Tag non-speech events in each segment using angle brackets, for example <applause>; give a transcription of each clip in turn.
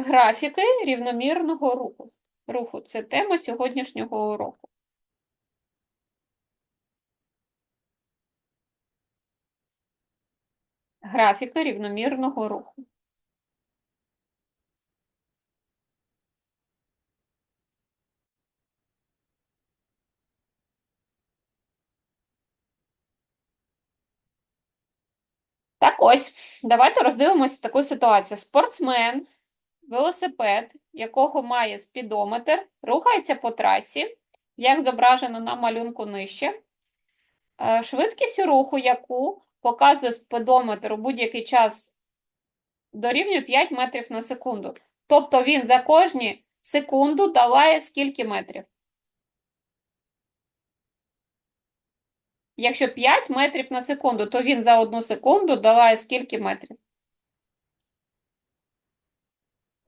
Графіки рівномірного руху. Руху це тема сьогоднішнього уроку. Графіки рівномірного руху. Так ось, давайте роздивимося таку ситуацію. Спортсмен, велосипед, якого має спідометр, рухається по трасі, як зображено на малюнку нижче. Е, Швидкість руху, яку показує спідометр у будь-який час, дорівнює 5 метрів на секунду. Тобто він за кожні секунду долає скільки метрів? Якщо 5 метрів на секунду, то він за одну секунду долає скільки метрів?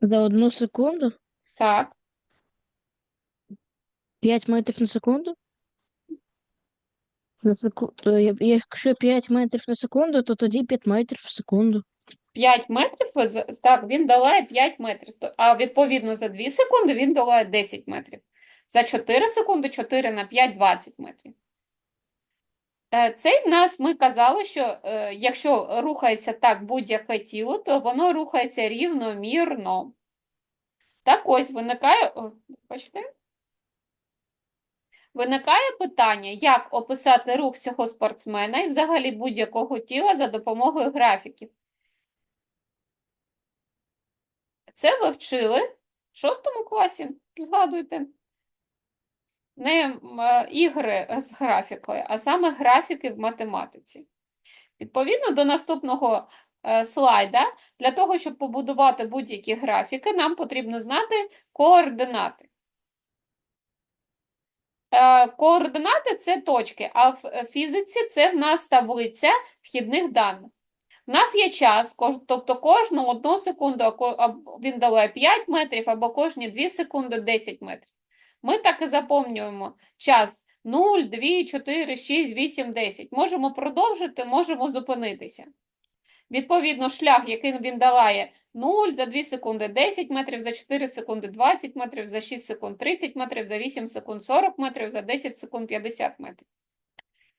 За одну секунду? Так. 5 метрів на секунду? На секу... то я- Якщо 5 метрів на секунду, то тоді 5 метрів в секунду. 5 метрів, з- так, він долає 5 метрів, То- а відповідно за 2 секунди він долає 10 метрів. За 4 секунди 4 на 5 – 20 метрів. Е, Цей в нас ми казали, що е, якщо рухається так будь-яке тіло, то воно рухається рівномірно. Так ось виникає, бачите? Виникає питання, як описати рух цього спортсмена і взагалі будь-якого тіла за допомогою графіків. Це ви вчили в шостому класі, згадуйте. Не е, ігри з графікою, а саме графіки в математиці. Відповідно до наступного е, слайда, для того, щоб побудувати будь-які графіки, нам потрібно знати координати. Е, Координати це точки, а в фізиці це в нас таблиця вхідних даних. У нас є час, тобто кожну одну секунду він долає 5 метрів, або кожні 2 секунди 10 метрів. Ми так і заповнюємо час 0, 2, 4, 6, 8, 10. Можемо продовжити, можемо зупинитися. Відповідно, шлях, який він долає 0 за 2 секунди 10 метрів, за 4 секунди 20 метрів, за 6 секунд 30 метрів, за 8 секунд 40 метрів, за 10 секунд 50 метрів.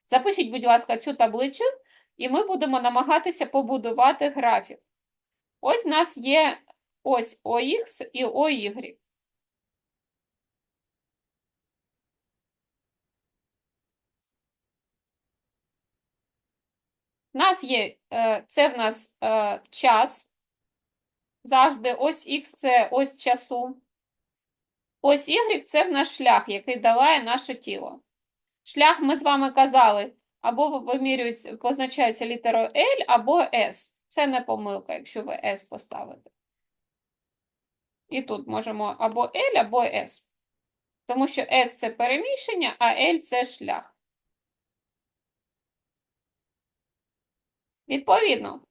Запишіть, будь ласка, цю таблицю, і ми будемо намагатися побудувати графік. Ось у нас є ось ОХ і ОY. У нас є, е, це в нас е, час. Завжди ось Х це ось часу. Ось Y це в нас шлях, який долає наше тіло. Шлях ми з вами казали, або позначається літерою L, або S. Це не помилка, якщо ви S поставите. І тут можемо або L, або S. Тому що S це переміщення, а L це шлях. Відповідно,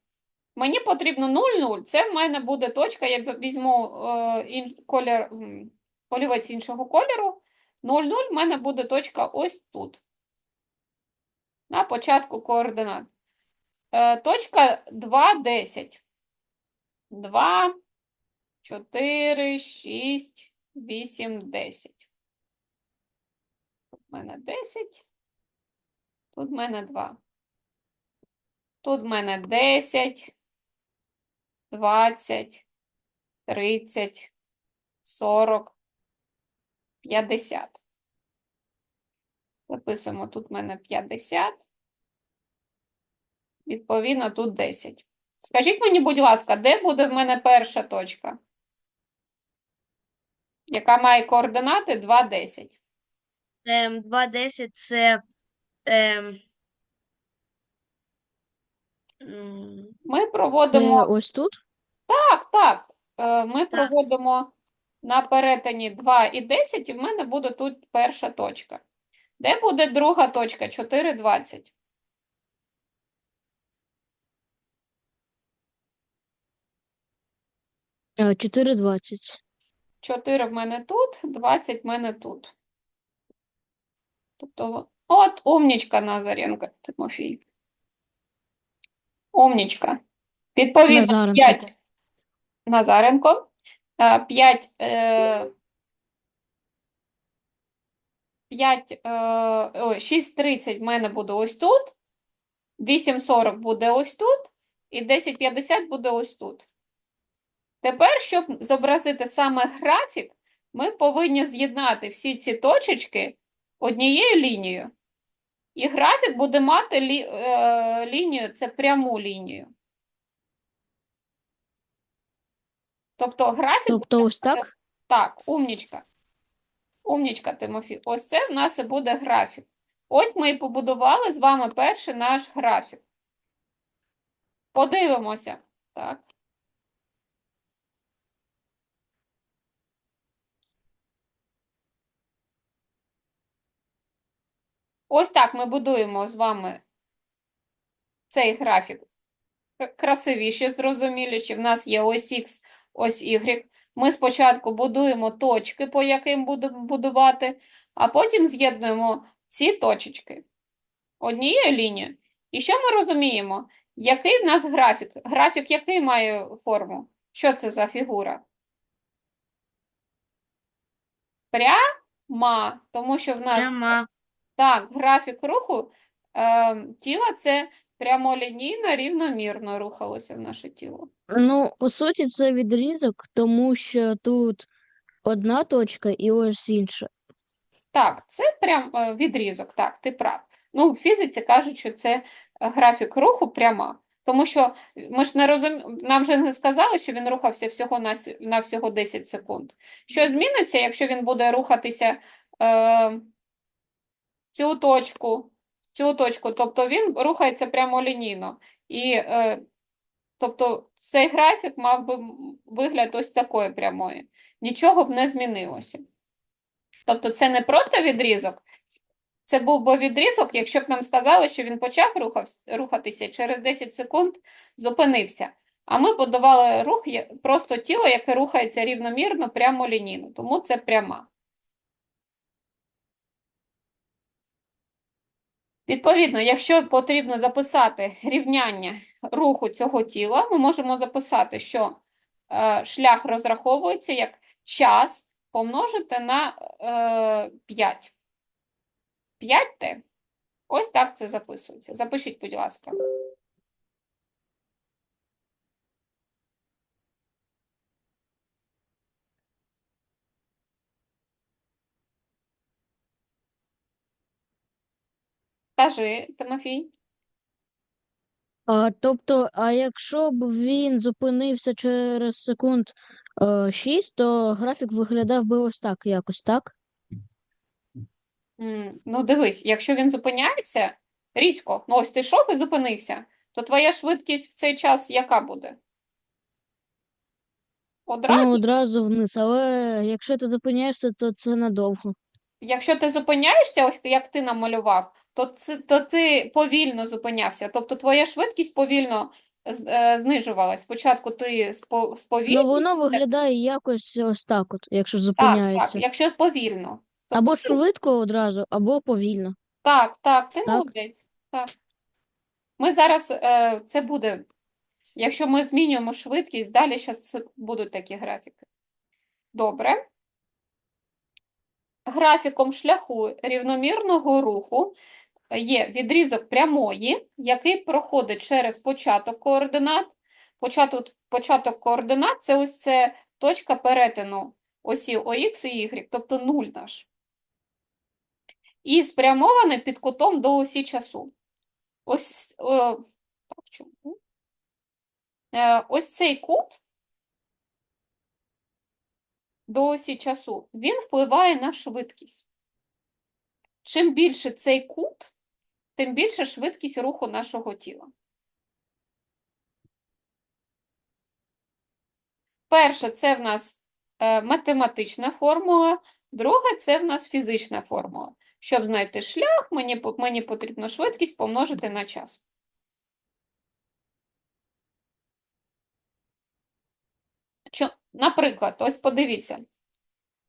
мені потрібно 0,0. Це в мене буде точка, я візьму е, колір, олівець іншого кольору. 0,0 в мене буде точка ось тут. На початку координат. Е, точка 2, 10. 2, 4, 6, 8, 10. Тут в мене 10. Тут в мене 2. Тут в мене 10, 20, 30, 40, 50. Записуємо, тут в мене 50. Відповідно, тут 10. Скажіть мені, будь ласка, де буде в мене перша точка? Яка має координати 2, 10. Ем, 2.10 це ем, Ми Це проводимо ось тут? Так, так. Е, Ми Так. проводимо на перетині 2 і 10, і в мене буде тут перша точка. Де буде друга точка? 4,20. Е, 4,20. 4 в мене тут, 20 в мене тут. Тобто, от умнічка Назаренко, Тимофій. Умнічка. Відповідно, Назаренко. 5 Назаренко. 5, е, 5, е, 6.30 в мене буде ось тут, 8.40 буде ось тут, і 10.50 буде ось тут. Тепер, щоб зобразити саме графік, ми повинні з'єднати всі ці точечки однією лінією. І графік буде мати лі, е, лінію, це пряму лінію. Тобто графік Тобто ось так? Так, умнічка. Умнічка, Тимофій. Ось це в нас і буде графік. Ось ми і побудували з вами перший наш графік. Подивимося. Так. Ось так ми будуємо з вами цей графік. Красивіше, зрозуміліше. В нас є ось X, ось Y. Ми спочатку будуємо точки, по яким будемо будувати, а потім з'єднуємо ці точечки однією лінією. І що ми розуміємо? Який в нас графік? Графік який має форму? Що це за фігура? Пряма, тому що в нас Пряма. Так, графік руху е, тіла це прямолінійно, рівномірно рухалося в наше тіло. Ну, по суті, це відрізок, тому що тут одна точка і ось інша. Так, це прям е, відрізок, так, ти прав. Ну, в фізиці кажуть, що це графік руху пряма. Тому що ми ж не розум... нам вже не сказали, що він рухався всього на, на всього 10 секунд. Що зміниться, якщо він буде рухатися е, цю точку, цю точку, тобто він рухається прямолінійно. І, е, тобто, цей графік мав би вигляд ось такої прямої. Нічого б не змінилося. Тобто це не просто відрізок, це був би відрізок, якщо б нам сказали, що він почав рухавс- рухатися через 10 секунд зупинився. А ми будували рух просто тіло, яке рухається рівномірно, прямолінійно, тому це пряма. Відповідно, якщо потрібно записати рівняння руху цього тіла, ми можемо записати, що е, шлях розраховується як час помножити на е, 5. 5Т. Ось так це записується. Запишіть, будь ласка. Кажи, Тимофій. А, тобто, а якщо б він зупинився через секунд е, 6, то графік виглядав би ось так, якось так? М, Ну, дивись, якщо він зупиняється різко, ну ось ти йшов і зупинився, то твоя швидкість в цей час яка буде? Ну, Одразу? одразу вниз, але якщо ти зупиняєшся, то це надовго. Якщо ти зупиняєшся, ось як ти намалював, то, це, то ти повільно зупинявся. Тобто твоя швидкість повільно е, знижувалась. Спочатку ти спо- Ну, воно виглядає якось ось так, от, якщо так, так, зупиняється. якщо повільно. Тобто Або ти- швидко одразу, або повільно. Так, так, ти Так? молодець. Так. Ми зараз, е, це буде, якщо ми змінюємо швидкість, далі зараз будуть такі графіки. Добре. Графіком шляху рівномірного руху є відрізок прямої, який проходить через початок координат. Початок, початок координат – це ось це точка перетину осі ОХ і Y, тобто нуль наш. І спрямований під кутом до осі часу. Ось, так, чому? Е, ось цей кут до осі часу, він впливає на швидкість. Чим більше цей кут, тим більше швидкість руху нашого тіла. Перше, це в нас е, математична формула, друге, це в нас фізична формула. Щоб знайти шлях, мені, мені потрібно швидкість помножити на час. Наприклад, ось подивіться, в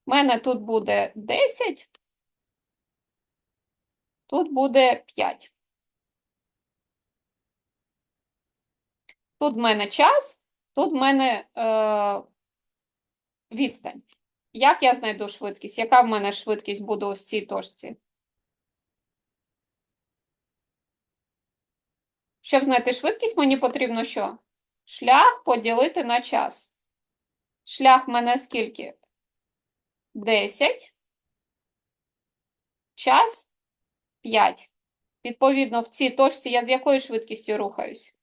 мене тут буде 10, тут буде 5. Тут в мене час, тут в мене е, відстань. Як я знайду швидкість? Яка в мене швидкість буде ось цій точці? Щоб знайти швидкість, мені потрібно що? Шлях поділити на час. Шлях в мене скільки? 10. Час 5. Відповідно, в цій точці я з якою швидкістю рухаюсь?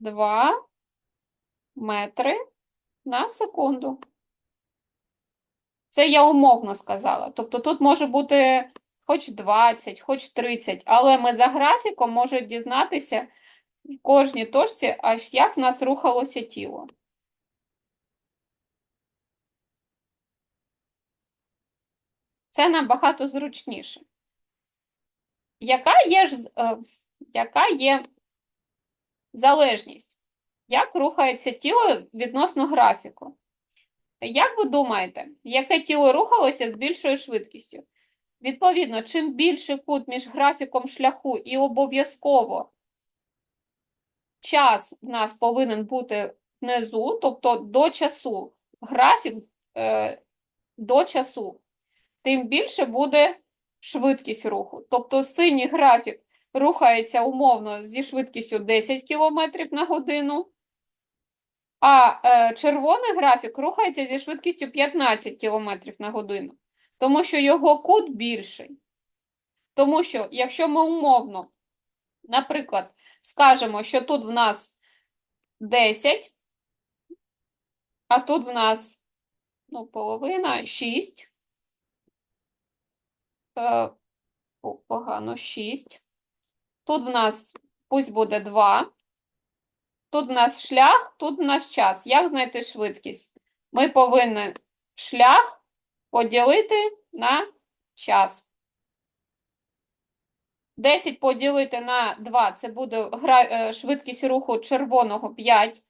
2 метри на секунду. Це я умовно сказала. Тобто тут може бути хоч 20, хоч 30, але ми за графіком можемо дізнатися в кожній точці, аж як в нас рухалося тіло. Це набагато зручніше. Яка є, ж, е, яка є залежність? Як рухається тіло відносно графіку? Як ви думаєте, яке тіло рухалося з більшою швидкістю? Відповідно, чим більший кут між графіком шляху і обов'язково час в нас повинен бути внизу, тобто до часу, графік е, до часу, тим більше буде швидкість руху. Тобто синій графік рухається умовно зі швидкістю 10 км на годину, а е, червоний графік рухається зі швидкістю 15 км на годину, тому що його кут більший. Тому що, якщо ми умовно, наприклад, скажемо, що тут в нас 10, а тут в нас ну, половина 6, е, о, погано 6, тут в нас пусть буде 2, тут в нас шлях, тут в нас час. Як знайти швидкість? Ми повинні шлях поділити на час. 10 поділити на 2 це буде е, швидкість руху червоного 5,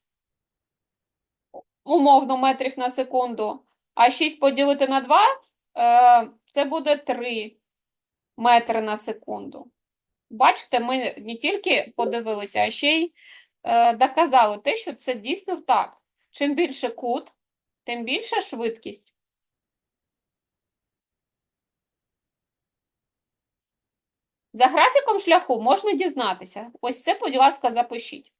умовно метрів на секунду. А 6 поділити на 2 е, це буде 3 метри на секунду. Бачите, ми не тільки подивилися, а ще й е, доказали те, що це дійсно так. Чим більше кут, тим більша швидкість. За графіком шляху можна дізнатися. Ось це, будь ласка, запишіть.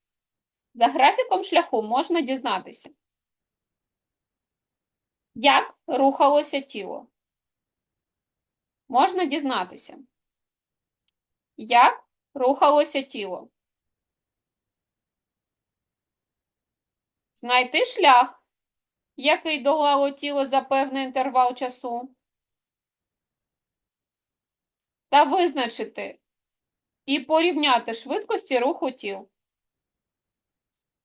За графіком шляху можна дізнатися, як рухалося тіло. Можна дізнатися, як рухалося тіло. Знайти шлях, який долало тіло за певний інтервал часу. Та визначити і порівняти швидкості руху тіл.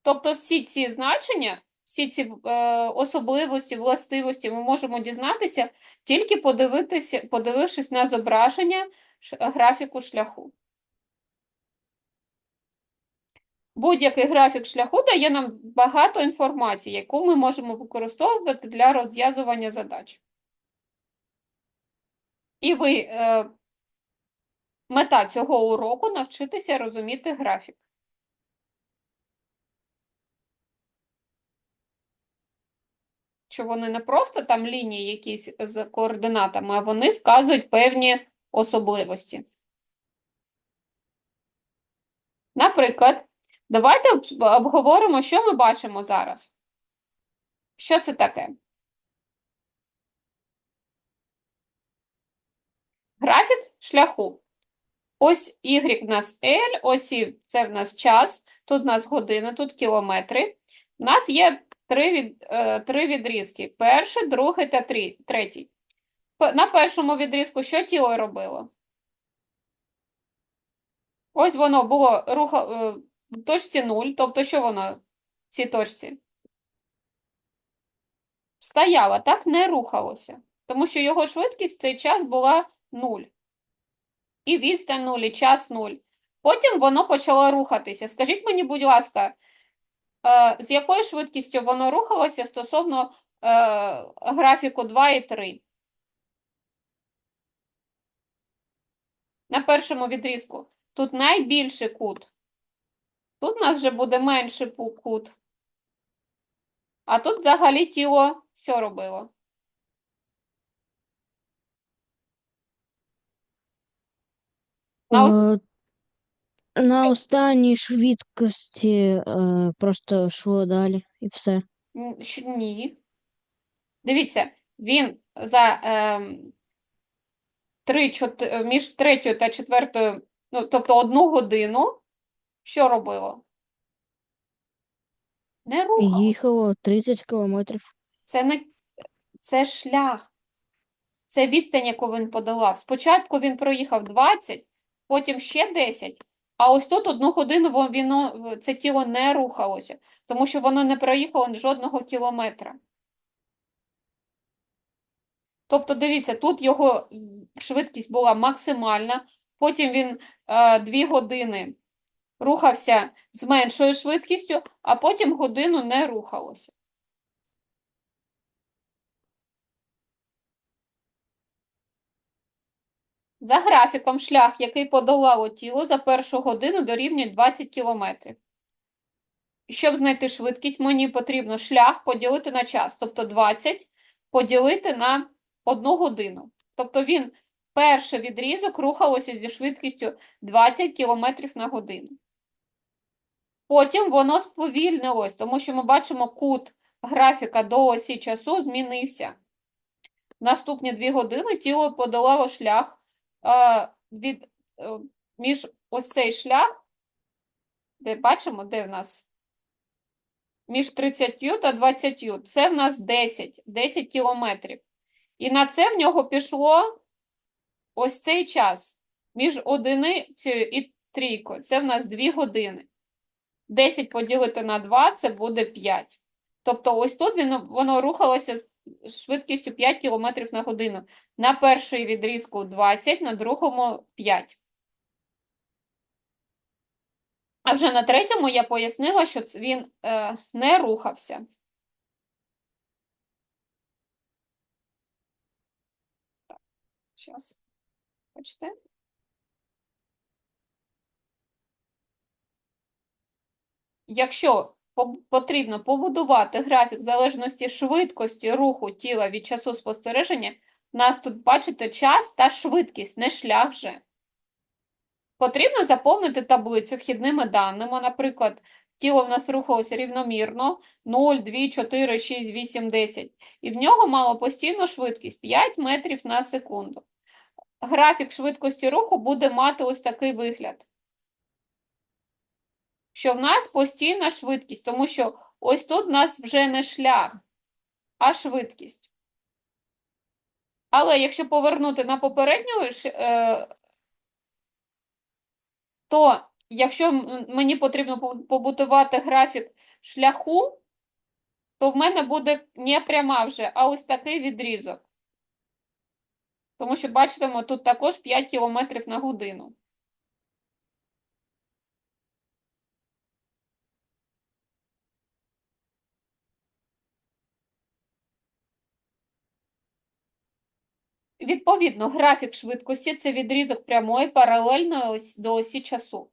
Тобто всі ці значення, всі ці е, особливості, властивості ми можемо дізнатися, тільки подивитися, подивившись на зображення графіку шляху. Будь-який графік шляху дає нам багато інформації, яку ми можемо використовувати для розв'язування задач. І ви, е, мета цього уроку навчитися розуміти графік. Що вони не просто там лінії якісь з координатами, а вони вказують певні особливості. Наприклад, давайте обговоримо, що ми бачимо зараз. Що це таке? Графік шляху. Ось Y в нас L, ось це в нас час, тут в нас години, тут кілометри. У нас є три, від, е, три відрізки: перший, другий та три, третій. На першому відрізку що тіло робило? Ось воно було руха, е, в точці 0, тобто що воно в цій точці? Стояло, так не рухалося, тому що його швидкість в цей час була 0. І відстань 0, і час 0. Потім воно почало рухатися. Скажіть мені, будь ласка, з якою швидкістю воно рухалося стосовно е, графіку 2 і 3? На першому відрізку. Тут найбільший кут. Тут у нас вже буде менший кут. А тут взагалі тіло що робило? На ос- Е, На останній швидкості е, просто йшло далі і все. Що- Ні. Дивіться, він за ем, три, чот- між третьою та четвертою, ну, тобто одну годину, що робило? Не рухало. Їхало 30 кілометрів. Це не це шлях. Це відстань, яку він подолав. Спочатку він проїхав 20, потім ще 10, а ось тут одну годину воно, це тіло не рухалося, тому що воно не проїхало жодного кілометра. Тобто, дивіться, тут його швидкість була максимальна, потім він е, 2 години рухався з меншою швидкістю, а потім годину не рухалося. За графіком, шлях, який подолало тіло за першу годину, дорівнює 20 км. Щоб знайти швидкість, мені потрібно шлях поділити на час, тобто 20 поділити на 1 годину. Тобто він перший відрізок рухалося зі швидкістю 20 км на годину. Потім воно сповільнилось, тому що ми бачимо кут графіка до осі часу змінився. Наступні 2 години тіло подолало шлях від, е, між ось цей шлях, де бачимо, де в нас між 30 та 20, це в нас 10, 10 кілометрів. І на це в нього пішло ось цей час між одиницею і трійкою. Це в нас 2 години. 10 поділити на 2 це буде 5. Тобто ось тут воно, воно рухалося з швидкістю 5 км на годину. На перший відрізку 20, на другому 5. А вже на третьому я пояснила, що він е, не рухався. Так, зараз. Бачите? Якщо потрібно побудувати графік залежності швидкості руху тіла від часу спостереження, нас тут, бачите, час та швидкість, не шлях вже. Потрібно заповнити таблицю вхідними даними. Наприклад, тіло в нас рухалося рівномірно 0, 2, 4, 6, 8, 10. І в нього мало постійну швидкість 5 метрів на секунду. Графік швидкості руху буде мати ось такий вигляд. Що в нас постійна швидкість, тому що ось тут в нас вже не шлях, а швидкість. Але якщо повернути на попередню е, то якщо мені потрібно поб- побудувати графік шляху, то в мене буде не пряма вже, а ось такий відрізок. Тому що, бачимо, тут також 5 км на годину. Відповідно, графік швидкості – це відрізок прямої паралельної до осі часу.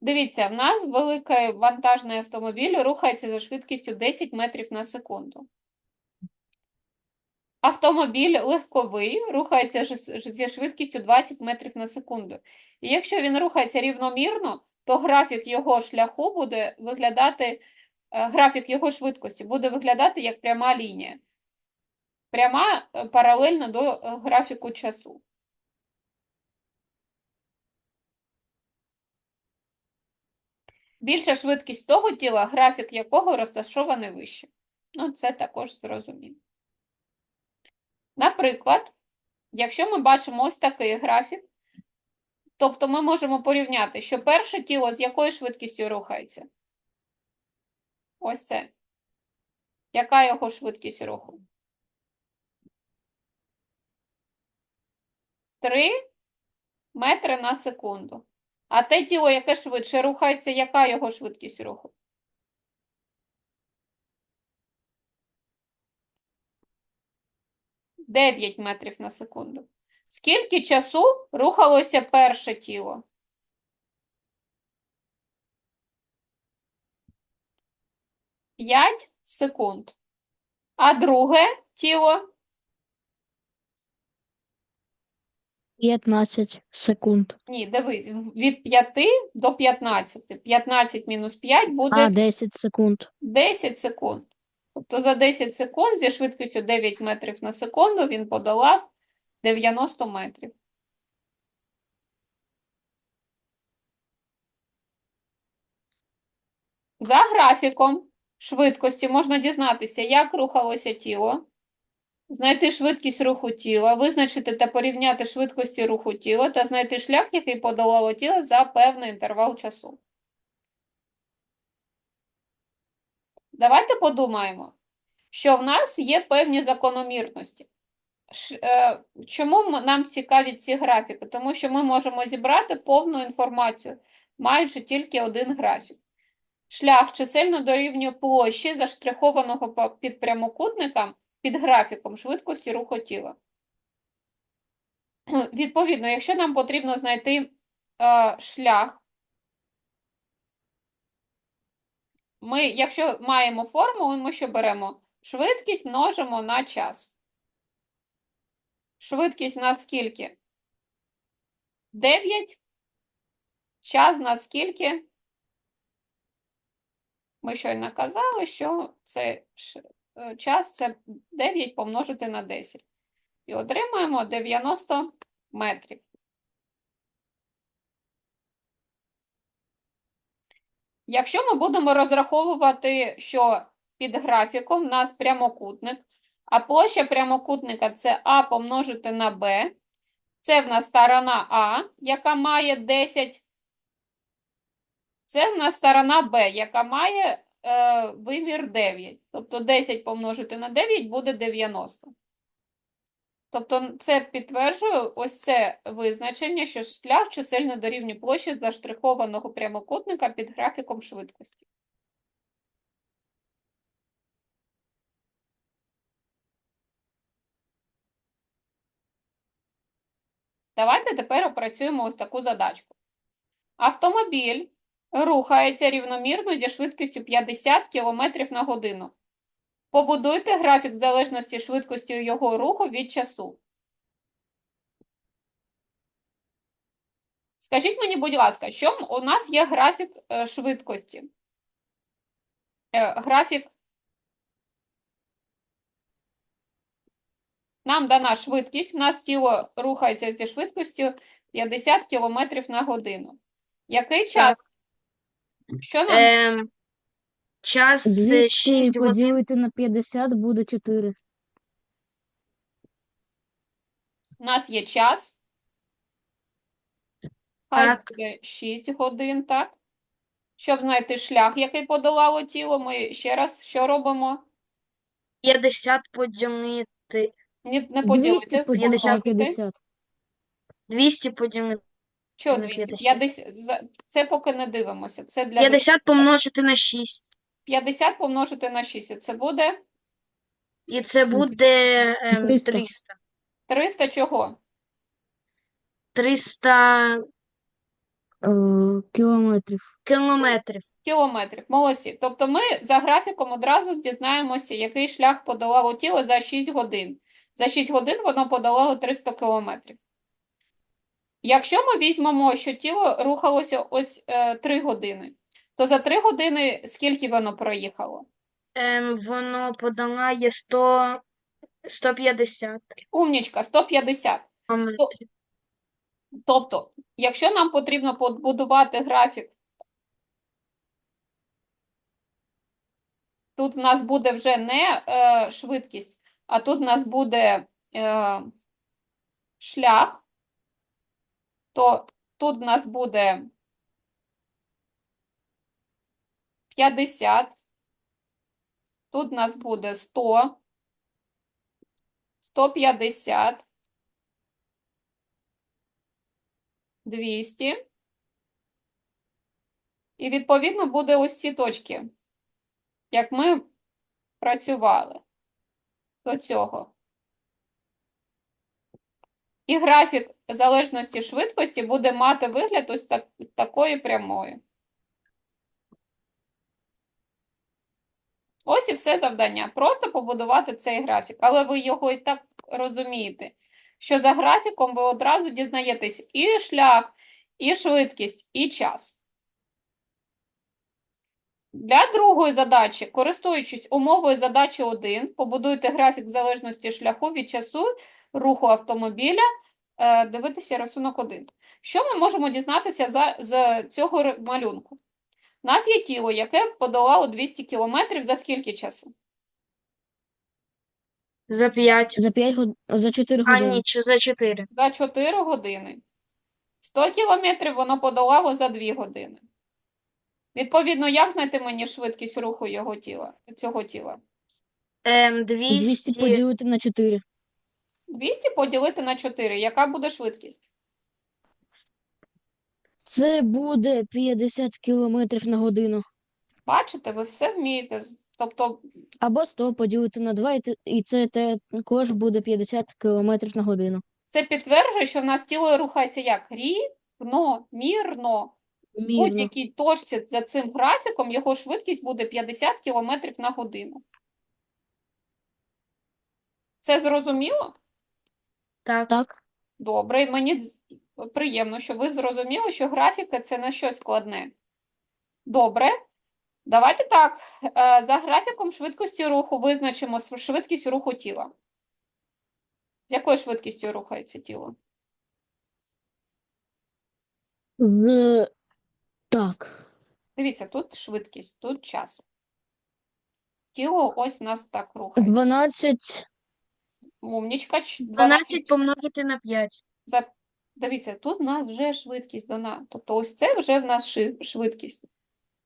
Дивіться, в нас великий вантажний автомобіль рухається за швидкістю 10 метрів на секунду. Автомобіль легковий рухається зі швидкістю 20 метрів на секунду. І якщо він рухається рівномірно, то графік його шляху буде виглядати, е, графік його швидкості буде виглядати як пряма лінія. Пряма е, паралельно до е, графіку часу. Більша швидкість того тіла, графік якого розташований вище. Ну, це також зрозуміло. Наприклад, якщо ми бачимо ось такий графік, тобто ми можемо порівняти, що перше тіло з якою швидкістю рухається? Ось це. Яка його швидкість руху? 3 метри на секунду. А те тіло, яке швидше рухається, яка його швидкість руху? Дев'ять метрів на секунду. Скільки часу рухалося перше тіло? П'ять секунд. А друге тіло 15 секунд. Ні, дивись, від 5 до 15. 15 мінус 5 буде А, 10 секунд. 10 секунд. Тобто за 10 секунд зі швидкістю 9 метрів на секунду він подолав 90 метрів. За графіком швидкості можна дізнатися, як рухалося тіло, знайти швидкість руху тіла, визначити та порівняти швидкості руху тіла та знайти шлях, який подолало тіло за певний інтервал часу. Давайте подумаємо, що в нас є певні закономірності. Е, Чому нам цікаві ці графіки? Тому що ми можемо зібрати повну інформацію, маючи тільки один графік. Шлях чисельно дорівнює площі, заштрихованого під прямокутником під графіком швидкості руху тіла. <clears throat> Відповідно, якщо нам потрібно знайти е, шлях, ми, якщо маємо формулу, ми що беремо? Швидкість множимо на час. Швидкість на скільки? 9. Час на скільки? Ми щойно казали, що це час це 9 помножити на 10. І отримаємо 90 метрів. Якщо ми будемо розраховувати, що під графіком в нас прямокутник, а площа прямокутника це А помножити на Б, це в нас сторона А, яка має 10, це в нас сторона Б, яка має е, вимір 9. Тобто 10 помножити на 9 буде 90. Тобто це підтверджує ось це визначення, що шлях чисельно дорівнює площі заштрихованого прямокутника під графіком швидкості. Давайте тепер опрацюємо ось таку задачку. Автомобіль рухається рівномірно зі швидкістю 50 км на годину. Побудуйте графік залежності швидкості його руху від часу. Скажіть мені, будь ласка, що у нас є графік е, швидкості? Е, Графік. Нам дана швидкість, в нас тіло рухається зі швидкістю 50 км на годину. Який час? Що нам Ем, час це 200 6 годин. поділити на 50 буде 4. У нас є час. Хай Так. буде 6 годин, так? Щоб знайти шлях, який подолало тіло, ми ще раз що робимо? 50 поділити. Не, не 200 поділити. поділити на помножити. 50. 200 поділити. Що на 200? 50. 50. Це поки не дивимося. Це для 50 помножити на 6. 50 помножити на 6. Це буде І це буде ем, 300. 300. 300 чого? 300 Е, кілометрів. кілометрів. Кілометрів. Молодці. Тобто ми за графіком одразу дізнаємося, який шлях подолало тіло за 6 годин. За 6 годин воно подолало 300 кілометрів. Якщо ми візьмемо, що тіло рухалося ось е, 3 години, то за 3 години скільки воно проїхало? Ем, воно подолає 100, 150 Умнічка, 150. кілометрів. Тобто, якщо нам потрібно побудувати графік, тут в нас буде вже не е, швидкість, а тут в нас буде е, шлях, то тут в нас буде 50, тут в нас буде 100, 150, 200. І відповідно буде ось ці точки, як ми працювали до цього. І графік залежності швидкості буде мати вигляд ось так, такої прямої. Ось і все завдання. Просто побудувати цей графік. Але ви його і так розумієте, що за графіком ви одразу дізнаєтесь і шлях, і швидкість, і час. Для другої задачі, користуючись умовою задачі 1, побудуйте графік залежності шляху від часу руху автомобіля. Е, Дивитися рисунок 1. Що ми можемо дізнатися за, з цього малюнку? У нас є тіло, яке подолало 200 км за скільки часу? За 5. За 5 год... за 4 А, години. ні, чи за 4. За 4 години. 100 кілометрів воно подолало за 2 години. Відповідно, як знайти мені швидкість руху його тіла, цього тіла? Ем, 200 200. поділити на 4. 200 поділити на 4. Яка буде швидкість? Це буде 50 кілометрів на годину. Бачите, ви все вмієте. Тобто, Або 100 поділити на 2, і те- і це також буде 50 кілометрів на годину. це підтверджує, що в нас тіло рухається як? Рівно, мірно. В Мірно. будь-якій точці за цим графіком його швидкість буде 50 км на годину. Це зрозуміло? Так. Так, Добре, і мені приємно, що ви зрозуміли, що графіка це не щось складне. Добре. Давайте так. е, За графіком швидкості руху визначимо швидкість руху тіла. З якою швидкістю рухається тіло? з... так. Дивіться, тут швидкість, тут час. Тіло ось у нас так рухається. 12, Умнічка. ч- 12 помножити на 5. За... Дивіться, тут в нас вже швидкість дана. Тобто ось це вже в нас ши- швидкість.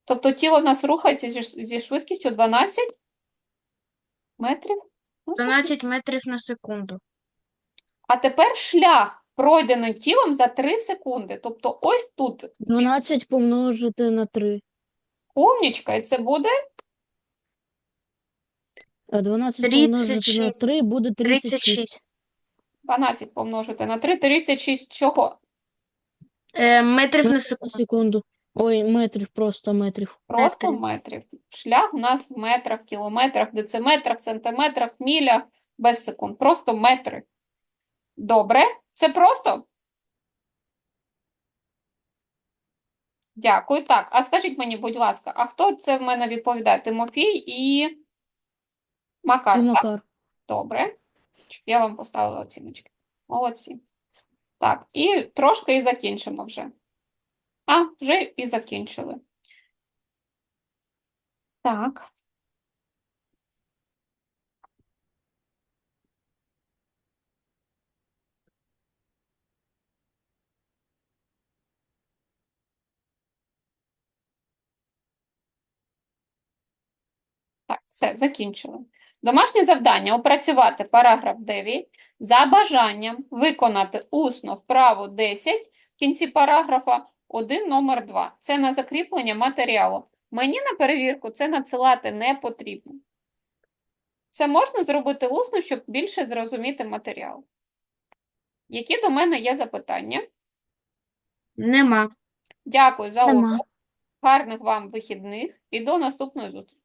Тобто тіло в нас рухається зі, зі швидкістю 12 метрів на секунду. 12 метрів на секунду. А тепер шлях пройдений тілом за 3 секунди. Тобто ось тут 12 помножити на 3. умнічка, і це буде 12 помножити на 36. 3 буде 36. 36. 12 помножити на 3, 36 чого? Е, метрів на На секунду. секунду. Ой, метрів, просто метрів. Просто Метрів. метрів. Шлях у нас в метрах, кілометрах, дециметрах, сантиметрах, мілях, без секунд. Просто метри. Добре. Це просто? Дякую. Так, а скажіть мені, будь ласка, а хто це в мене відповідає? Тимофій і Макар, Макар. Добре. Щоб я вам поставила оціночки. Молодці. Так, і трошки і закінчимо вже. А, вже і закінчили. Так. Так, все, закінчили. Домашнє завдання опрацювати параграф 9, за бажанням виконати усно вправу 10 в кінці параграфа 1 номер 2. Це на закріплення матеріалу. Мені на перевірку це надсилати не потрібно. Це можна зробити усно, щоб більше зрозуміти матеріал. Які до мене є запитання? Нема. Дякую за Нема. урок. Гарних вам вихідних і до наступної зустрічі.